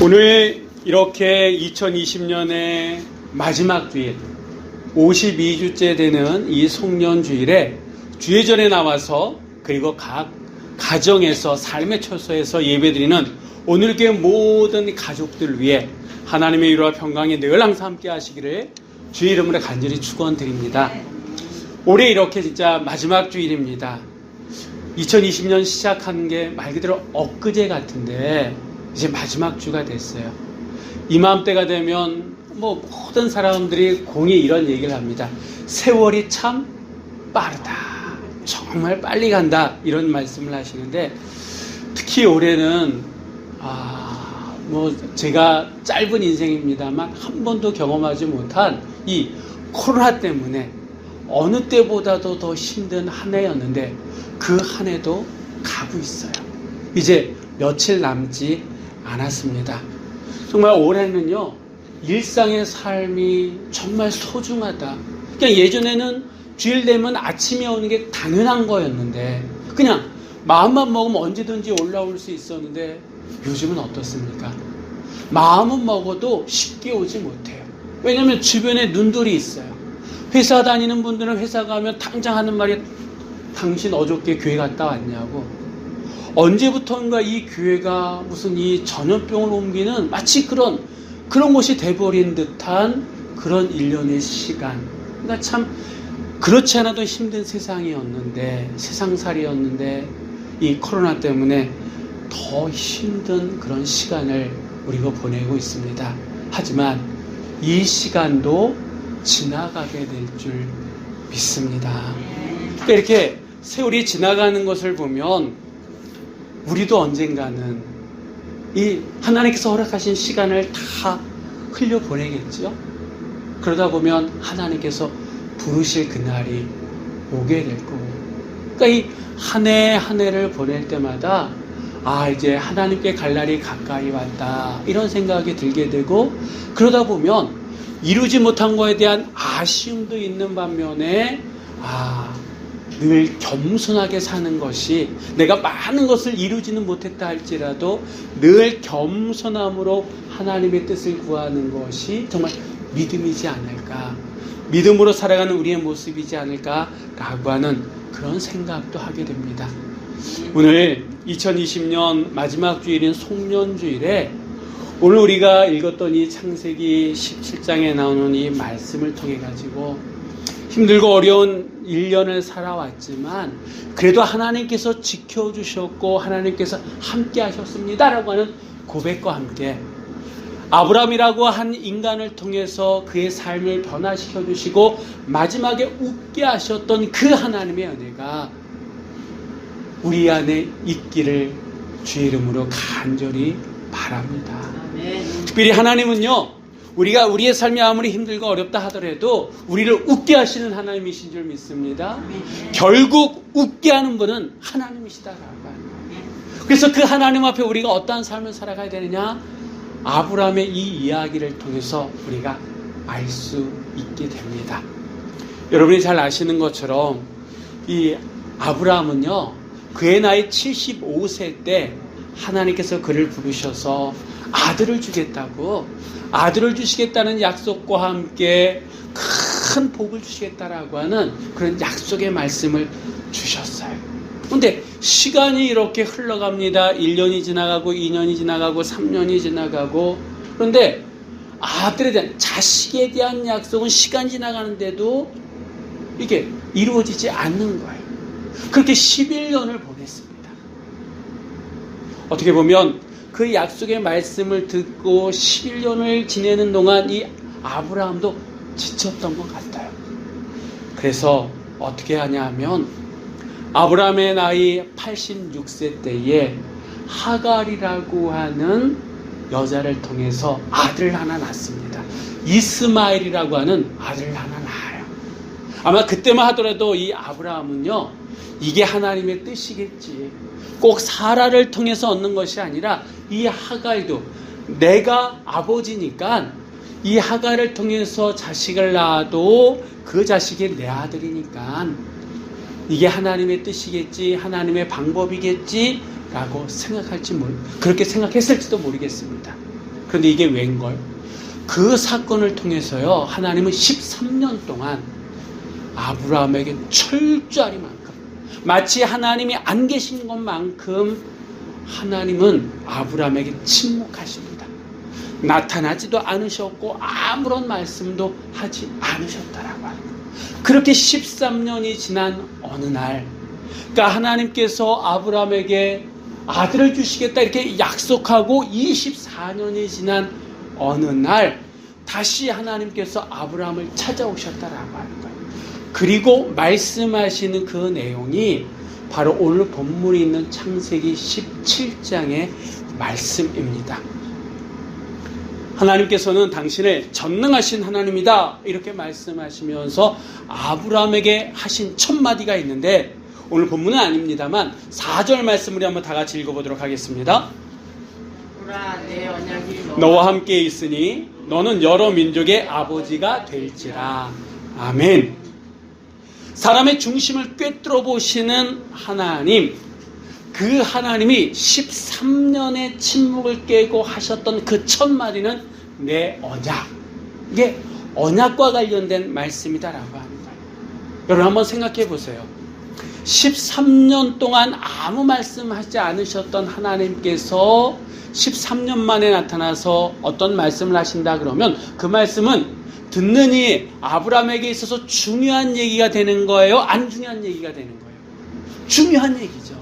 오늘 이렇게 2020년의 마지막 주일, 52주째 되는 이 송년 주일에 주예전에 나와서 그리고 각 가정에서 삶의 처소에서 예배드리는 오늘 교회 모든 가족들 위해 하나님의 위로와 평강이 늘 항상 함께 하시기를 주의 이름으로 간절히 축원드립니다. 올해 이렇게 진짜 마지막 주일입니다. 2020년 시작한 게 말 그대로 엊그제 같은데 이제 마지막 주가 됐어요. 이맘때가 되면 뭐 모든 사람들이 공이 이런 얘기를 합니다. 세월이 참 빠르다. 정말 빨리 간다. 이런 말씀을 하시는데 특히 올해는 아, 뭐 제가 짧은 인생입니다만 한 번도 경험하지 못한 이 코로나 때문에 어느 때보다도 더 힘든 한 해였는데 그 한 해도 가고 있어요. 이제 며칠 남지 않았습니다. 정말 올해는요, 일상의 삶이 정말 소중하다. 그냥 예전에는 주일 되면 아침에 오는 게 당연한 거였는데, 그냥 마음만 먹으면 언제든지 올라올 수 있었는데, 요즘은 어떻습니까? 마음은 먹어도 쉽게 오지 못해요. 왜냐면 주변에 눈들이 있어요. 회사 다니는 분들은 회사 가면 당장 하는 말이 당신 어저께 교회 갔다 왔냐고. 언제부턴가 이 교회가 무슨 이 전염병을 옮기는 마치 그런 그런 것이 돼버린 듯한 그런 일련의 시간. 그러니까 참 그렇지 않아도 힘든 세상이었는데 세상살이였는데 이 코로나 때문에 더 힘든 그런 시간을 우리가 보내고 있습니다. 하지만 이 시간도 지나가게 될 줄 믿습니다. 그러니까 이렇게 세월이 지나가는 것을 보면 우리도 언젠가는 이 하나님께서 허락하신 시간을 다 흘려보내겠죠. 그러다 보면 하나님께서 부르실 그날이 오게 될 거고. 그러니까 이 한 해 한 해를 보낼 때마다 아, 이제 하나님께 갈 날이 가까이 왔다. 이런 생각이 들게 되고 그러다 보면 이루지 못한 거에 대한 아쉬움도 있는 반면에 아, 늘 겸손하게 사는 것이 내가 많은 것을 이루지는 못했다 할지라도 늘 겸손함으로 하나님의 뜻을 구하는 것이 정말 믿음이지 않을까. 믿음으로 살아가는 우리의 모습이지 않을까라고 하는 그런 생각도 하게 됩니다. 오늘 2020년 마지막 주일인 송년주일에 오늘 우리가 읽었던 이 창세기 17장에 나오는 이 말씀을 통해 가지고 힘들고 어려운 1년을 살아왔지만 그래도 하나님께서 지켜주셨고 하나님께서 함께 하셨습니다라고 하는 고백과 함께 아브라함이라고 한 인간을 통해서 그의 삶을 변화시켜 주시고 마지막에 웃게 하셨던 그 하나님의 은혜가 우리 안에 있기를 주의 이름으로 간절히 바랍니다. 특별히 하나님은요, 우리가 우리의 삶이 아무리 힘들고 어렵다 하더라도 우리를 웃게 하시는 하나님이신 줄 믿습니다. 결국 웃게 하는 분은 하나님이시다라고 합니다. 그래서 그 하나님 앞에 우리가 어떠한 삶을 살아가야 되느냐? 아브라함의 이 이야기를 통해서 우리가 알 수 있게 됩니다. 여러분이 잘 아시는 것처럼 이 아브라함은요, 그의 나이 75세 때 하나님께서 그를 부르셔서 아들을 주겠다고 아들을 주시겠다는 약속과 함께 큰 복을 주시겠다라고 하는 그런 약속의 말씀을 주셨어요. 근데 시간이 이렇게 흘러갑니다. 1년이 지나가고 2년이 지나가고 3년이 지나가고 그런데 아들에 대한 자식에 대한 약속은 시간 지나가는데도 이게 이루어지지 않는 거예요. 그렇게 11년을 보냈습니다. 어떻게 보면 그 약속의 말씀을 듣고 11년을 지내는 동안 이 아브라함도 지쳤던 것 같아요. 그래서 어떻게 하냐 하면 아브라함의 나이 86세 때에 하갈이라고 하는 여자를 통해서 아들을 하나 낳습니다. 이스마엘이라고 하는 아들을 하나 낳 아마 그때만 하더라도 이 아브라함은요, 이게 하나님의 뜻이겠지. 꼭 사라를 통해서 얻는 것이 아니라 이 하갈도 내가 아버지니까 이 하갈을 통해서 자식을 낳아도 그 자식이 내 아들이니까 이게 하나님의 뜻이겠지, 하나님의 방법이겠지, 라고 생각할지 모르, 그렇게 생각했을지도 모르겠습니다. 그런데 이게 웬걸? 그 사건을 통해서요, 하나님은 13년 동안 아브라함에게 철저하리만큼, 마치 하나님이 안 계신 것만큼 하나님은 아브라함에게 침묵하십니다. 나타나지도 않으셨고 아무런 말씀도 하지 않으셨다라고 거예요. 그렇게 13년이 지난 어느 날, 그러니까 하나님께서 아브라함에게 아들을 주시겠다 이렇게 약속하고 24년이 지난 어느 날 다시 하나님께서 아브라함을 찾아오셨다라고 하는 거예요. 그리고 말씀하시는 그 내용이 바로 오늘 본문이 있는 창세기 17장의 말씀입니다. 하나님께서는 당신을 전능하신 하나님이다 이렇게 말씀하시면서 아브라함에게 하신 첫 마디가 있는데 오늘 본문은 아닙니다만 4절 말씀을 한번 다 같이 읽어보도록 하겠습니다. 너와 함께 있으니 너는 여러 민족의 아버지가 될지라. 아멘. 사람의 중심을 꿰뚫어 보시는 하나님. 그 하나님이 13년의 침묵을 깨고 하셨던 그 첫 마디는 내 언약. 이게 언약과 관련된 말씀이다라고 거예요. 여러분 한번 생각해 보세요. 13년 동안 아무 말씀하지 않으셨던 하나님께서 13년 만에 나타나서 어떤 말씀을 하신다 그러면 그 말씀은 듣는 이 아브라함에게 있어서 중요한 얘기가 되는 거예요? 안 중요한 얘기가 되는 거예요? 중요한 얘기죠.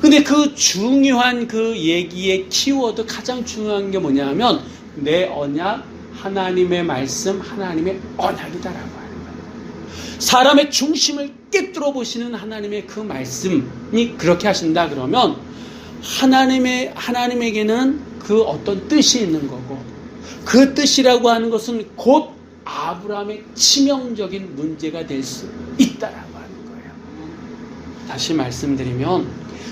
근데 그 중요한 그 얘기의 키워드 가장 중요한 게 뭐냐면 내 언약, 하나님의 말씀, 하나님의 언약이다라고 하는 거예요. 사람의 중심을 깨뚫어 보시는 하나님의 그 말씀이 그렇게 하신다 그러면 하나님의 하나님에게는 그 어떤 뜻이 있는 거고 그 뜻이라고 하는 것은 곧 아브라함의 치명적인 문제가 될 수 있다라고 하는 거예요. 다시 말씀드리면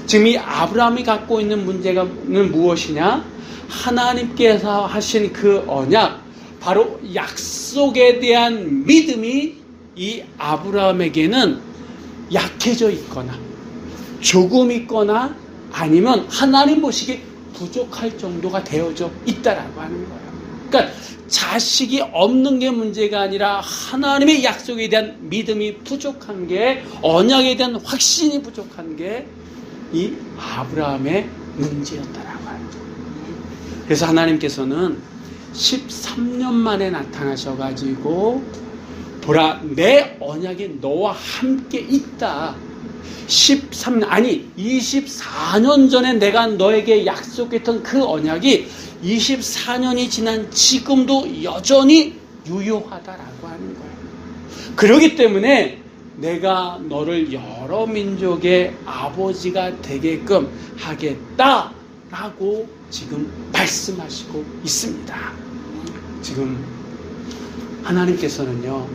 지금 이 아브라함이 갖고 있는 문제가는 무엇이냐? 하나님께서 하신 그 언약 바로 약속에 대한 믿음이 이 아브라함에게는 약해져 있거나 조금 있거나 아니면 하나님 보시기에 부족할 정도가 되어져 있다라고 하는 거예요. 그러니까 자식이 없는 게 문제가 아니라 하나님의 약속에 대한 믿음이 부족한 게 언약에 대한 확신이 부족한 게 이 아브라함의 문제였다라고 거예요. 그래서 하나님께서는 13년 만에 나타나셔 가지고 보라 내 언약이 너와 함께 있다. 13년 아니 24년 전에 내가 너에게 약속했던 그 언약이 24년이 지난 지금도 여전히 유효하다라고 하는 거예요. 그렇기 때문에 내가 너를 여러 민족의 아버지가 되게끔 하겠다라고 지금 말씀하시고 있습니다. 지금 하나님께서는요.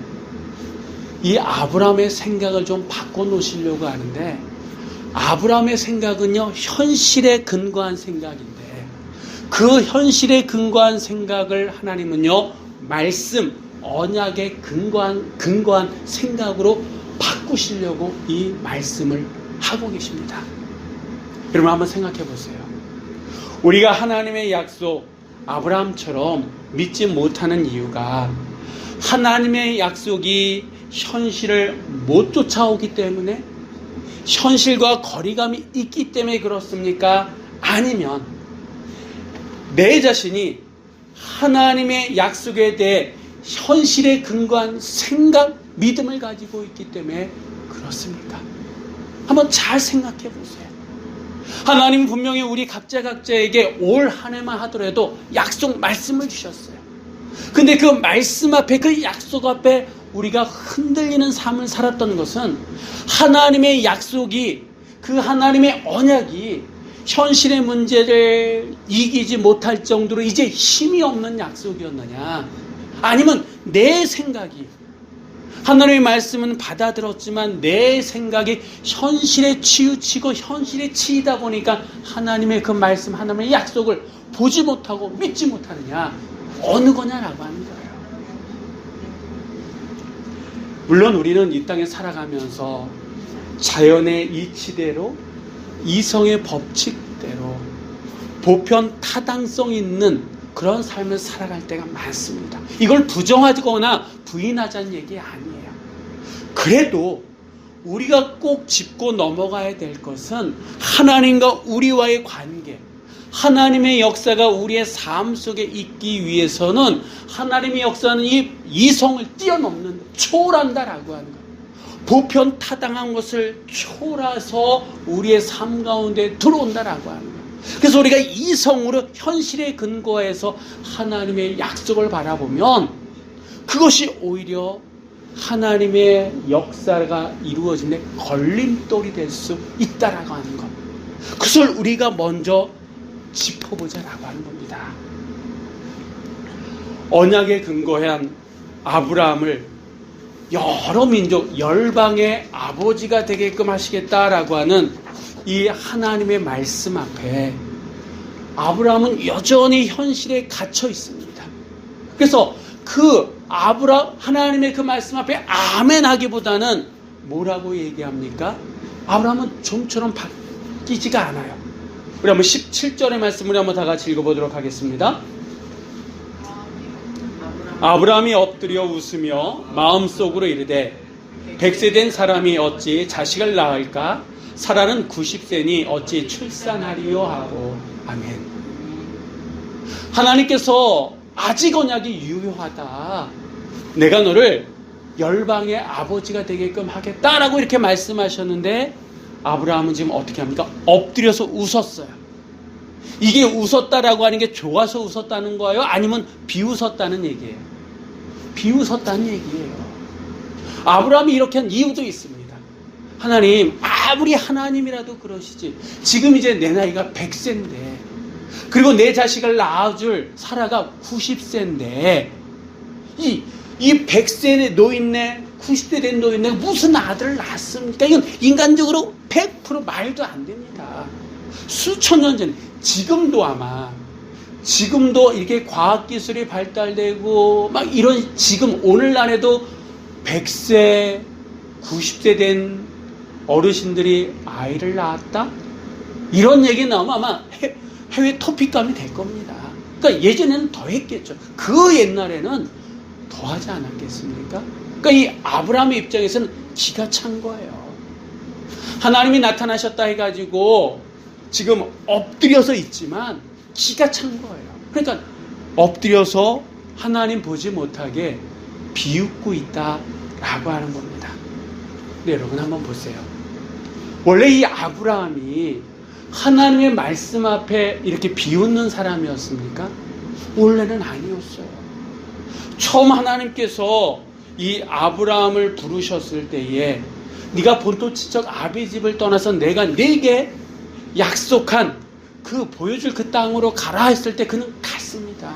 이 아브라함의 생각을 좀 바꿔 놓으시려고 하는데 아브라함의 생각은요 현실에 근거한 생각인데 그 현실에 근거한 생각을 하나님은요 말씀 언약에 근거한 근거한 생각으로 바꾸시려고 이 말씀을 하고 계십니다. 여러분 한번 생각해 보세요. 우리가 하나님의 약속 아브라함처럼 믿지 못하는 이유가 하나님의 약속이 현실을 못 쫓아오기 때문에 현실과 거리감이 있기 때문에 그렇습니까? 아니면 내 자신이 하나님의 약속에 대해 현실에 근거한 생각, 믿음을 가지고 있기 때문에 그렇습니까? 한번 잘 생각해 보세요. 하나님 분명히 우리 각자 각자에게 올 한 해만 하더라도 약속 말씀을 주셨어요. 근데 그 말씀 앞에 그 약속 앞에 우리가 흔들리는 삶을 살았던 것은 하나님의 약속이 그 하나님의 언약이 현실의 문제를 이기지 못할 정도로 이제 힘이 없는 약속이었느냐 아니면 내 생각이 하나님의 말씀은 받아들었지만 내 생각이 현실에 치우치고 현실에 치이다 보니까 하나님의 그 말씀 하나님의 약속을 보지 못하고 믿지 못하느냐 어느 거냐라고 하는 거예요. 물론 우리는 이 땅에 살아가면서 자연의 이치대로 이성의 법칙대로 보편 타당성 있는 그런 삶을 살아갈 때가 많습니다. 이걸 부정하거나 부인하자는 얘기 아니에요. 그래도 우리가 꼭 짚고 넘어가야 될 것은 하나님과 우리와의 관계, 하나님의 역사가 우리의 삶 속에 있기 위해서는 하나님의 역사는 이 이성을 뛰어넘는 초월한다라고 하는 거예요. 보편 타당한 것을 초월해서 우리의 삶 가운데 들어온다라고 하는 거예요. 그래서 우리가 이성으로 현실에 근거해서 하나님의 약속을 바라보면 그것이 오히려 하나님의 역사가 이루어짐에 걸림돌이 될 수 있다라고 하는 것. 그것을 우리가 먼저 짚어보자라고 하는 겁니다. 언약에 근거한 아브라함을 여러 민족, 열방의 아버지가 되게끔 하시겠다라고 하는 이 하나님의 말씀 앞에 아브라함은 여전히 현실에 갇혀 있습니다. 그래서 그 아브라 하나님의 그 말씀 앞에 아멘 하기보다는 뭐라고 얘기합니까? 아브라함은 좀처럼 바뀌지가 않아요. 우리 한번 17절의 말씀을 한번 다 같이 읽어보도록 하겠습니다. 아브라함이 엎드려 웃으며 마음속으로 이르되 백세 된 사람이 어찌 자식을 낳을까? 사라는 90세니 어찌 출산하리요 하고 아멘. 하나님께서 아직 언약이 유효하다. 내가 너를 열방의 아버지가 되게끔 하겠다라고 이렇게 말씀하셨는데 아브라함은 지금 어떻게 합니까? 엎드려서 웃었어요. 이게 웃었다라고 하는 게 좋아서 웃었다는 거예요? 아니면 비웃었다는 얘기예요? 비웃었다는 얘기예요. 아브라함이 이렇게 한 이유도 있습니다. 하나님, 아무리 하나님이라도 그러시지. 지금 이제 내 나이가 100세인데, 그리고 내 자식을 낳아줄 사라가 90세인데, 이, 이 100세의 노인네, 90대 된 노인네 무슨 아들을 낳습니까? 이건 인간적으로 100% 말도 안 됩니다. 수천 년 전에, 지금도 아마, 지금도 이렇게 과학기술이 발달되고, 막 이런, 지금 오늘날에도 100세, 90세 된 어르신들이 아이를 낳았다? 이런 얘기 나오면 아마 해, 해외 토픽감이 될 겁니다. 그러니까 예전에는 더 했겠죠. 그 옛날에는 더 하지 않았겠습니까? 그러니까 이 아브라함의 입장에서는 기가 찬 거예요. 하나님이 나타나셨다 해가지고 지금 엎드려서 있지만 기가 찬 거예요. 그러니까 엎드려서 하나님 보지 못하게 비웃고 있다라고 하는 겁니다. 네, 여러분 한번 보세요. 원래 이 아브라함이 하나님의 말씀 앞에 이렇게 비웃는 사람이었습니까? 원래는 아니었어요. 처음 하나님께서 이 아브라함을 부르셨을 때에 네가 본토지적 아비 집을 떠나서 내가 네게 약속한 그 보여줄 그 땅으로 가라 했을 때 그는 갔습니다.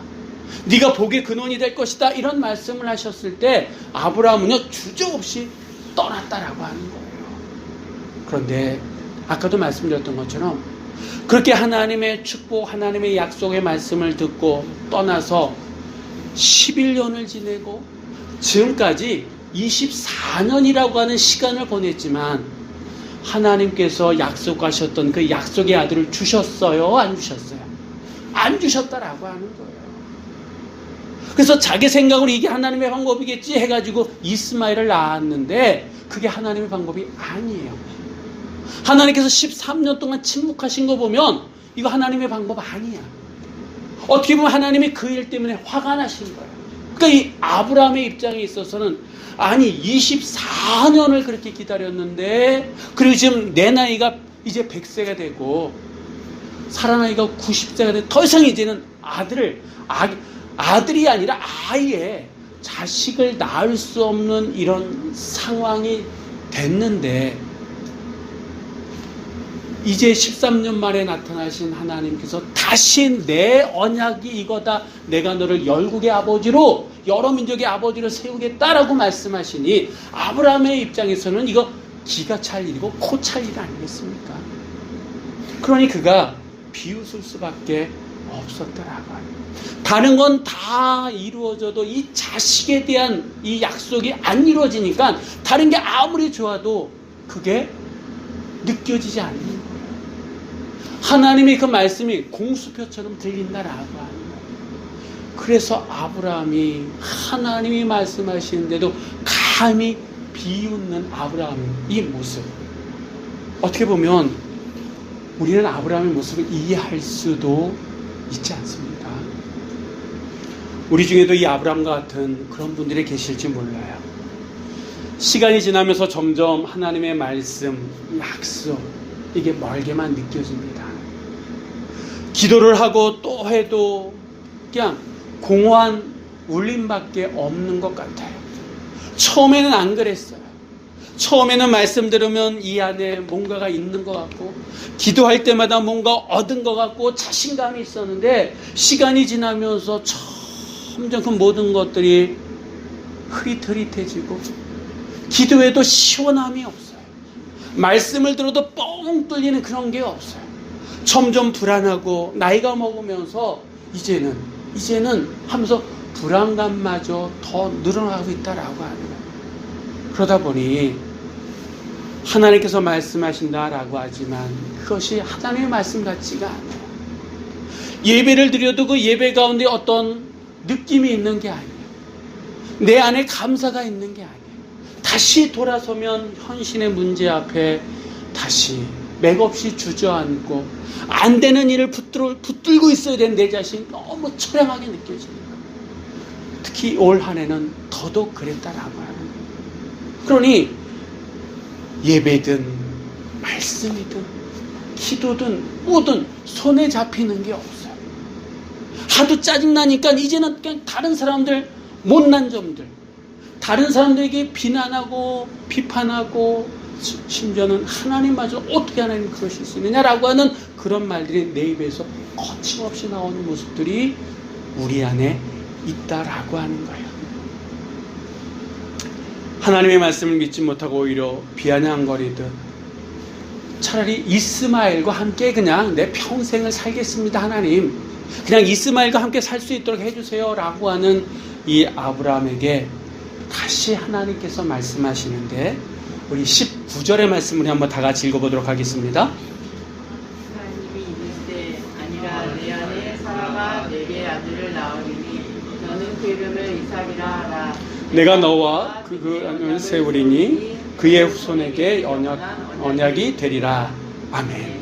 네가 복의 근원이 될 것이다 이런 말씀을 하셨을 때 아브라함은요 주저없이 떠났다라고 하는 거예요. 그런데 아까도 말씀드렸던 것처럼 그렇게 하나님의 축복, 하나님의 약속의 말씀을 듣고 떠나서 11년을 지내고 지금까지 24년이라고 하는 시간을 보냈지만 하나님께서 약속하셨던 그 약속의 아들을 주셨어요? 안 주셨어요? 안 주셨다라고 하는 거예요. 그래서 자기 생각으로 이게 하나님의 방법이겠지 해가지고 이스마엘을 낳았는데 그게 하나님의 방법이 아니에요. 하나님께서 13년 동안 침묵하신 거 보면 이거 하나님의 방법 아니야. 어떻게 보면 하나님이 그 일 때문에 화가 나신 거예요. 그러니까 이 아브라함의 입장에 있어서는 아니 24년을 그렇게 기다렸는데 그리고 지금 내 나이가 이제 100세가 되고 사라 나이가 90세가 돼 더 이상 이제는 아들을 아, 아들이 아니라 아예 자식을 낳을 수 없는 이런 상황이 됐는데 이제 13년 만에 나타나신 하나님께서 다시 내 언약이 이거다. 내가 너를 열국의 아버지로 여러 민족의 아버지로 세우겠다라고 말씀하시니 아브라함의 입장에서는 이거 기가 찰 일이고 코 찰 일 아니겠습니까? 그러니 그가 비웃을 수밖에 없었더라고요. 다른 건 다 이루어져도 이 자식에 대한 이 약속이 안 이루어지니까 다른 게 아무리 좋아도 그게 느껴지지 않는. 하나님의 그 말씀이 공수표처럼 들린다라고 거예요. 그래서 아브라함이 하나님이 말씀하시는데도 감히 비웃는 아브라함의 이 모습. 어떻게 보면 우리는 아브라함의 모습을 이해할 수도 있지 않습니까? 우리 중에도 이 아브라함과 같은 그런 분들이 계실지 몰라요. 시간이 지나면서 점점 하나님의 말씀, 약속, 이게 멀게만 느껴집니다. 기도를 하고 또 해도 그냥 공허한 울림밖에 없는 것 같아요. 처음에는 안 그랬어요. 처음에는 말씀 들으면 이 안에 뭔가가 있는 것 같고, 기도할 때마다 뭔가 얻은 것 같고, 자신감이 있었는데, 시간이 지나면서 점점 그 모든 것들이 흐릿흐릿해지고, 기도에도 시원함이 없어요. 말씀을 들어도 뻥 뚫리는 그런 게 없어요. 점점 불안하고, 나이가 먹으면서, 이제는, 이제는 하면서 불안감마저 더 늘어나고 있다라고 하는 거예요. 그러다 보니 하나님께서 말씀하신다라고 하지만 그것이 하나님의 말씀 같지가 않아요. 예배를 드려도 그 예배 가운데 어떤 느낌이 있는 게 아니에요. 내 안에 감사가 있는 게 아니에요. 다시 돌아서면 현실의 문제 앞에 다시 맥없이 주저앉고 안 되는 일을 붙들고, 붙들고 있어야 되는 내 자신이 너무 처량하게 느껴집니다. 특히 올 한 해는 더더욱 그랬다라고 하는. 그러니 예배든 말씀이든 기도든 뭐든 손에 잡히는 게 없어요. 하도 짜증나니까 이제는 그냥 다른 사람들 못난 점들 다른 사람들에게 비난하고 비판하고 시- 심지어는 하나님마저 어떻게 하나님 그러실 수 있느냐라고 하는 그런 말들이 내 입에서 거침없이 나오는 모습들이 우리 안에 있다라고 하는 거예요. 하나님의 말씀을 믿지 못하고 오히려 비아냥거리듯 차라리 이스마엘과 함께 그냥 내 평생을 살겠습니다 하나님 그냥 이스마엘과 함께 살 수 있도록 해주세요 라고 하는 이 아브라함에게 다시 하나님께서 말씀하시는데 우리 19절의 말씀을 한번 다 같이 읽어보도록 하겠습니다 내그 내가 너와 그, 그 세우리니 그의 후손에게 언약, 언약이 되리라 아멘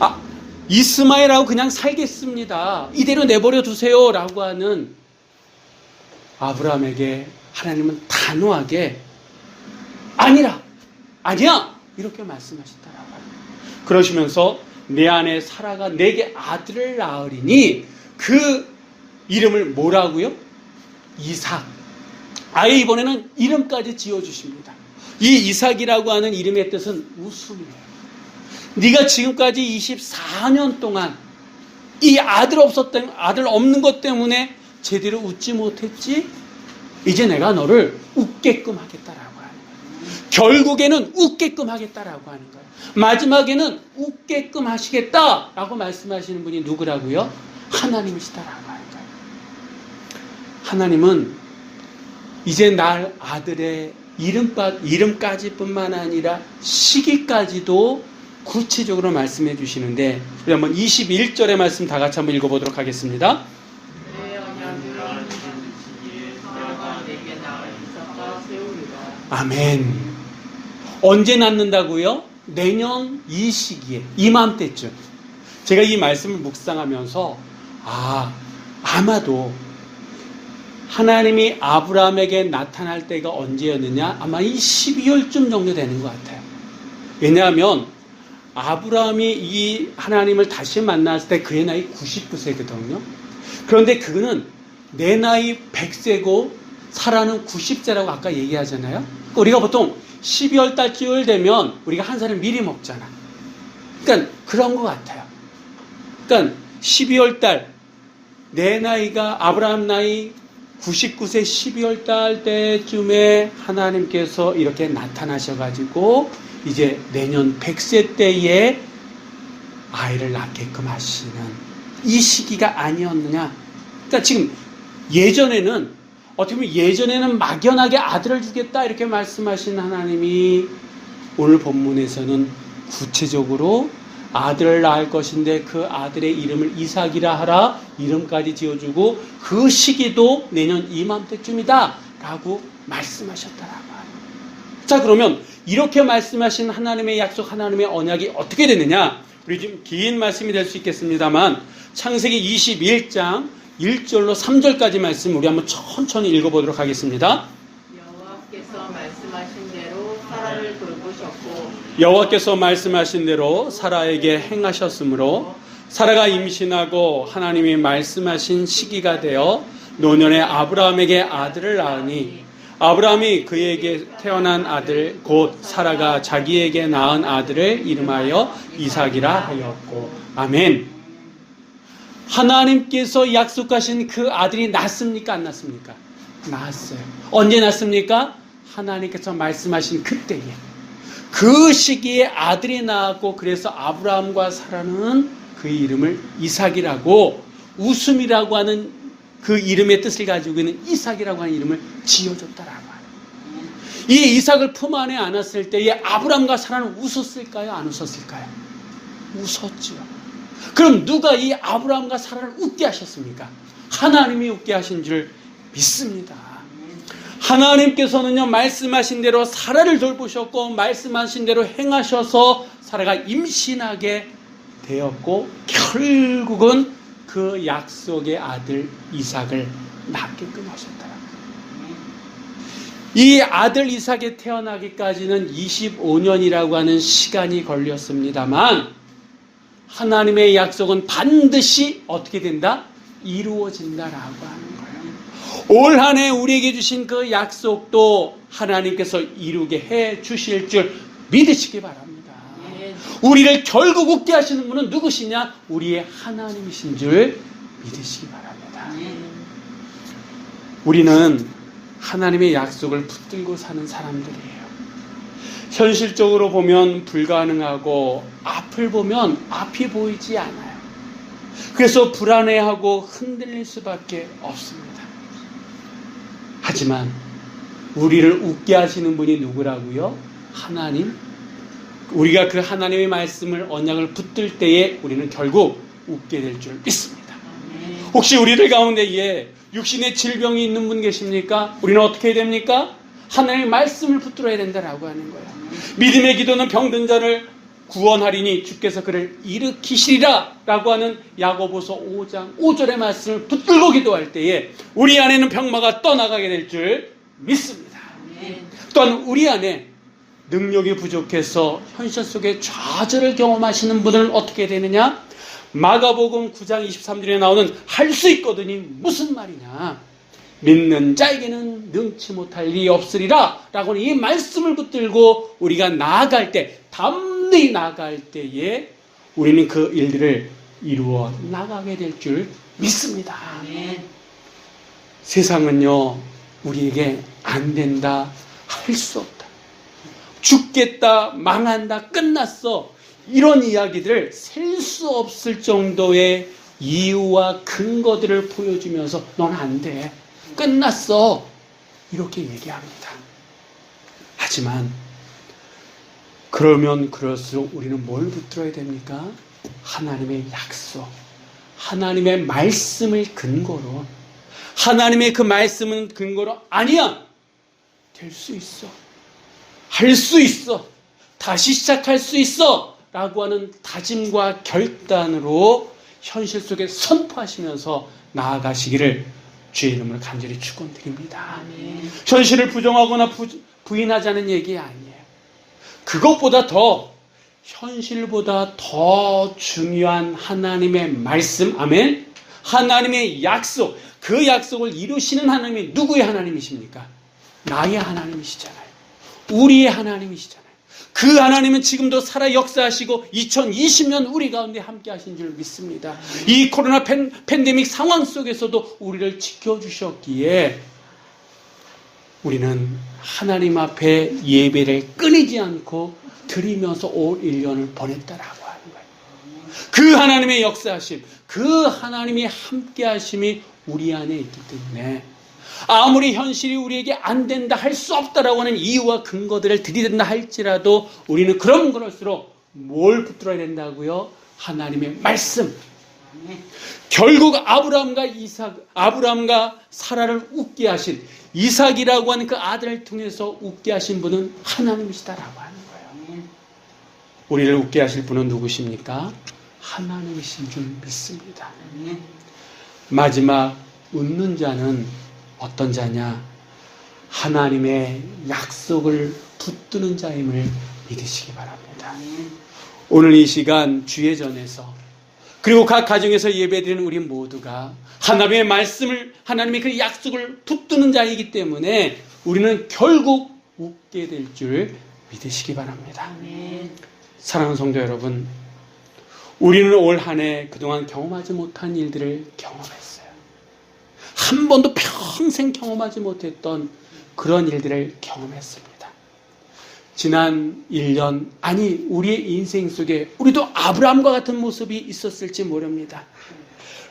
아, 이스마엘하고 그냥 살겠습니다. 이대로 내버려 두세요. 라고 하는 아브라함에게 하나님은 단호하게 아니라, 아니야! 이렇게 말씀하셨다라고 합니다. 그러시면서 내 안에 사라가 내게 아들을 낳으리니 그 이름을 뭐라고요? 이삭. 아예 이번에는 이름까지 지어주십니다. 이 이삭이라고 하는 이름의 뜻은 웃음이에요. 네가 지금까지 24년 동안 이 아들 없었던 아들 없는 것 때문에 제대로 웃지 못했지. 이제 내가 너를 웃게끔 거예요. 결국에는 웃게끔 하겠다라고 하는 거예요. 마지막에는 웃게끔 하시겠다라고 말씀하시는 분이 누구라고요? 하나님이시다라고 하는 거예요. 하나님은 이제 날 아들의 이름까, 이름까지뿐만 아니라 시기까지도 구체적으로 말씀해 주시는데 우리 한번 21절의 말씀 다 같이 한번 읽어보도록 하겠습니다. 아멘. 언제 낳는다고요? 내년 이 시기에 이맘때쯤. 제가 이 말씀을 묵상하면서 아 아마도 하나님이 아브라함에게 나타날 때가 언제였느냐? 아마 이 12월쯤 정도 되는 것 같아요. 왜냐하면 아브라함이 이 하나님을 다시 만났을 때 그의 나이 99세거든요. 그런데 그는 내 나이 100세고 사라는 90세라고 아까 얘기하잖아요. 우리가 보통 12월 달쯤 되면 우리가 한 살을 미리 먹잖아. 그러니까 그런 것 같아요. 그러니까 12월 달 내 나이가 아브라함 나이 99세 12월 달 때쯤에 하나님께서 이렇게 나타나셔가지고 이제 내년 100세 때에 아이를 낳게끔 하시는 이 시기가 아니었느냐. 그러니까 지금 예전에는 어떻게 보면 예전에는 막연하게 아들을 주겠다 이렇게 말씀하신 하나님이 오늘 본문에서는 구체적으로 아들을 낳을 것인데 그 아들의 이름을 이삭이라 하라 이름까지 지어주고 그 시기도 내년 이맘때쯤이다 라고 말씀하셨다라고 하요. 자 그러면 이렇게 말씀하신 하나님의 약속 하나님의 언약이 어떻게 되느냐? 우리 좀 긴 말씀이 될 수 있겠습니다만 창세기 21장 1절로 3절까지 말씀 우리 한번 천천히 읽어보도록 하겠습니다. 여호와께서 말씀하신 대로 사라를 돌보셨고 여호와께서 말씀하신 대로 사라에게 행하셨으므로 사라가 임신하고 하나님이 말씀하신 시기가 되어 노년에 아브라함에게 아들을 낳으니 아브라함이 그에게 태어난 아들 곧 사라가 자기에게 낳은 아들을 이름하여 이삭이라 하였고 아멘. 하나님께서 약속하신 그 아들이 낳습니까 안 낳습니까? 낳았어요. 언제 낳습니까? 하나님께서 말씀하신 그때에 그 시기에 아들이 낳았고 그래서 아브라함과 사라는 그 이름을 이삭이라고 웃음이라고 하는 그 이름의 뜻을 가지고 있는 이삭이라고 하는 이름을 지어줬다라고 하는 이 이삭을 품 안에 안았을 때에 아브라함과 사라는 웃었을까요? 안 웃었을까요? 웃었죠. 그럼 누가 이 아브라함과 사라를 웃게 하셨습니까? 하나님이 웃게 하신 줄 믿습니다. 하나님께서는요, 말씀하신 대로 사라를 돌보셨고, 말씀하신 대로 행하셔서 사라가 임신하게 되었고, 결국은 그 약속의 아들 이삭을 낳게끔 하셨다. 이 아들 이삭이 태어나기까지는 25년이라고 하는 시간이 걸렸습니다만, 하나님의 약속은 반드시 어떻게 된다? 이루어진다라고 하는 거예요. 올 한 해 우리에게 주신 그 약속도 하나님께서 이루게 해 주실 줄 믿으시기 바랍니다. 예. 우리를 결국 웃게 하시는 분은 누구시냐? 우리의 하나님이신 줄 믿으시기 바랍니다. 우리는 하나님의 약속을 붙들고 사는 사람들이에요. 현실적으로 보면 불가능하고 앞을 보면 앞이 보이지 않아요. 그래서 불안해하고 흔들릴 수밖에 없습니다. 하지만 우리를 웃게 하시는 분이 누구라고요? 하나님. 우리가 그 하나님의 말씀을 언약을 붙들 때에 우리는 결국 웃게 될 줄 믿습니다. 혹시 우리들 가운데에 육신의 질병이 있는 분 계십니까? 우리는 어떻게 됩니까? 하나님의 말씀을 붙들어야 된다라고 하는 거예요. 믿음의 기도는 병든 자를 구원하리니 주께서 그를 일으키시리라 라고 하는 야고보서 5장 5절의 말씀을 붙들고 기도할 때에 우리 안에는 병마가 떠나가게 될 줄 믿습니다. 또한 우리 안에 능력이 부족해서 현실 속에 좌절을 경험하시는 분들은 어떻게 되느냐? 마가복음 9장 23절에 나오는 할 수 있거든이 무슨 말이냐? 믿는 자에게는 능치 못할 일이 없으리라 라고 하는 이 말씀을 붙들고 우리가 나아갈 때 담대히 나아갈 때에 우리는 그 일들을 이루어 나가게 될 줄 믿습니다. 세상은요 우리에게 안 된다 할 수 없다 죽겠다 망한다 끝났어 이런 이야기들을 셀 수 없을 정도의 이유와 근거들을 보여주면서 넌 안 돼. 끝났어. 이렇게 얘기합니다. 하지만 그러면 그럴수록 우리는 뭘 붙들어야 됩니까? 하나님의 약속, 하나님의 말씀을 근거로 하나님의 그 말씀은 근거로 아니야. 될 수 있어. 할 수 있어. 다시 시작할 수 있어. 라고 하는 다짐과 결단으로 현실 속에 선포하시면서 나아가시기를 주의 이름으로 간절히 축원드립니다. 현실을 부정하거나 부, 부인하자는 얘기 아니에요. 그것보다 더 현실보다 더 중요한 하나님의 말씀, 아멘. 하나님의 약속, 그 약속을 이루시는 하나님이 누구의 하나님이십니까? 나의 하나님이시잖아요. 우리의 하나님이시잖아요. 그 하나님은 지금도 살아 역사하시고 2020년 우리 가운데 함께 하신 줄 믿습니다. 이 코로나 팬, 팬데믹 상황 속에서도 우리를 지켜주셨기에 우리는 하나님 앞에 예배를 끊이지 않고 드리면서 올 1년을 보냈다라고 하는 거예요. 그 하나님의 역사하심, 그 하나님의 함께 하심이 우리 안에 있기 때문에 아무리 현실이 우리에게 안 된다, 할 수 없다라고 하는 이유와 근거들을 들이댄다 할지라도 우리는 그럼 그럴수록 뭘 붙들어야 된다고요? 하나님의 말씀. 결국 아브라함과 이삭, 아브라함과 사라를 웃게 하신 이삭이라고 하는 그 아들을 통해서 웃게 하신 분은 하나님이시다라고 하는 거예요. 우리를 웃게 하실 분은 누구십니까? 하나님이신 줄 믿습니다. 마지막 웃는 자는 어떤 자냐? 하나님의 약속을 붙드는 자임을 믿으시기 바랍니다. 오늘 이 시간 주의 전에서 그리고 각 가정에서 예배드리는 우리 모두가 하나님의 말씀을 하나님의 그 약속을 붙드는 자이기 때문에 우리는 결국 웃게 될 줄 믿으시기 바랍니다. 사랑하는 성도 여러분, 우리는 올 한 해 그동안 경험하지 못한 일들을 경험했어요. 한 번도 평생 경험하지 못했던 그런 일들을 경험했습니다. 지난 1년, 아니, 우리의 인생 속에 우리도 아브라함과 같은 모습이 있었을지 모릅니다.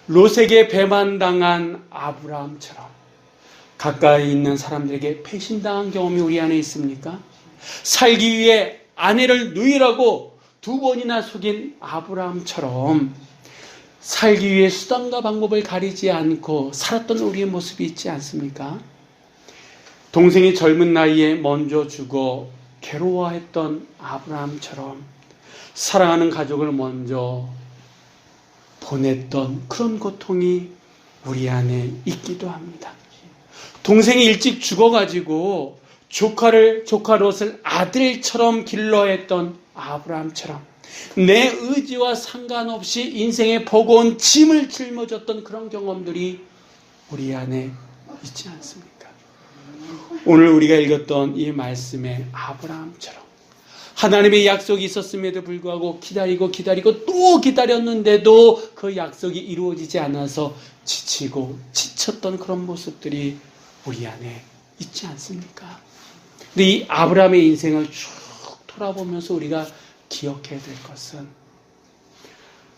롯에게 배반당한 아브라함처럼 가까이 있는 사람들에게 배신당한 경험이 우리 안에 있습니까? 살기 위해 아내를 누이라고 두 번이나 속인 아브라함처럼 살기 위해 수단과 방법을 가리지 않고 살았던 우리의 모습이 있지 않습니까? 동생이 젊은 나이에 먼저 죽어 괴로워했던 아브라함처럼 사랑하는 가족을 먼저 보냈던 그런 고통이 우리 안에 있기도 합니다. 동생이 일찍 죽어가지고 조카를 조카 롯을 아들처럼 길러했던 아브라함처럼 내 의지와 상관없이 인생에 버거운 짐을 짊어졌던 그런 경험들이 우리 안에 있지 않습니까? 오늘 우리가 읽었던 이 말씀에 아브라함처럼 하나님의 약속이 있었음에도 불구하고 기다리고 기다리고 또 기다렸는데도 그 약속이 이루어지지 않아서 지치고 지쳤던 그런 모습들이 우리 안에 있지 않습니까? 근데 이 아브라함의 인생을 쭉 돌아보면서 우리가 기억해야 될 것은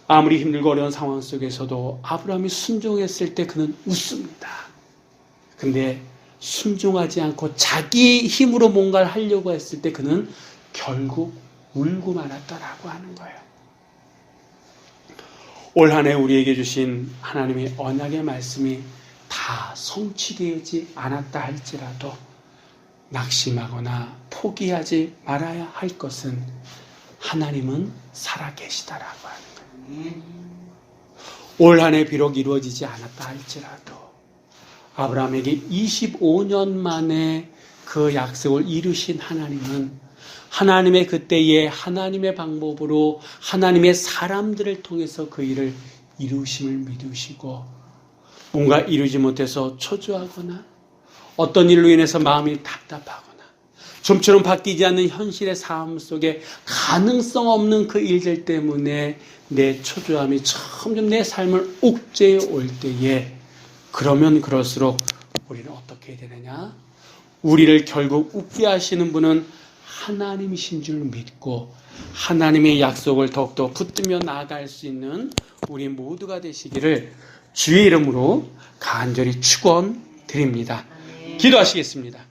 아무리 힘들고 어려운 상황 속에서도 아브라함이 순종했을 때 그는 웃습니다. 근데 순종하지 않고 자기 힘으로 뭔가를 하려고 했을 때 그는 결국 울고 말았다라고 하는 거예요. 올 한 해 우리에게 주신 하나님의 언약의 말씀이 다 성취되지 않았다 할지라도 낙심하거나 포기하지 말아야 할 것은 하나님은 살아계시다라고 하는 거예요. 올 한해 비록 이루어지지 않았다 할지라도 아브라함에게 25년 만에 그 약속을 이루신 하나님은 하나님의 그때의 하나님의 방법으로 하나님의 사람들을 통해서 그 일을 이루심을 믿으시고 뭔가 이루지 못해서 초조하거나 어떤 일로 인해서 마음이 답답하거나 좀처럼 바뀌지 않는 현실의 삶 속에 가능성 없는 그 일들 때문에 내 초조함이 점점 내 삶을 옥죄해 올 때에 그러면 그럴수록 우리는 어떻게 되느냐? 우리를 결국 웃게 하시는 분은 하나님이신 줄 믿고 하나님의 약속을 더욱더 붙들며 나아갈 수 있는 우리 모두가 되시기를 주의 이름으로 간절히 축원 드립니다. 기도하시겠습니다.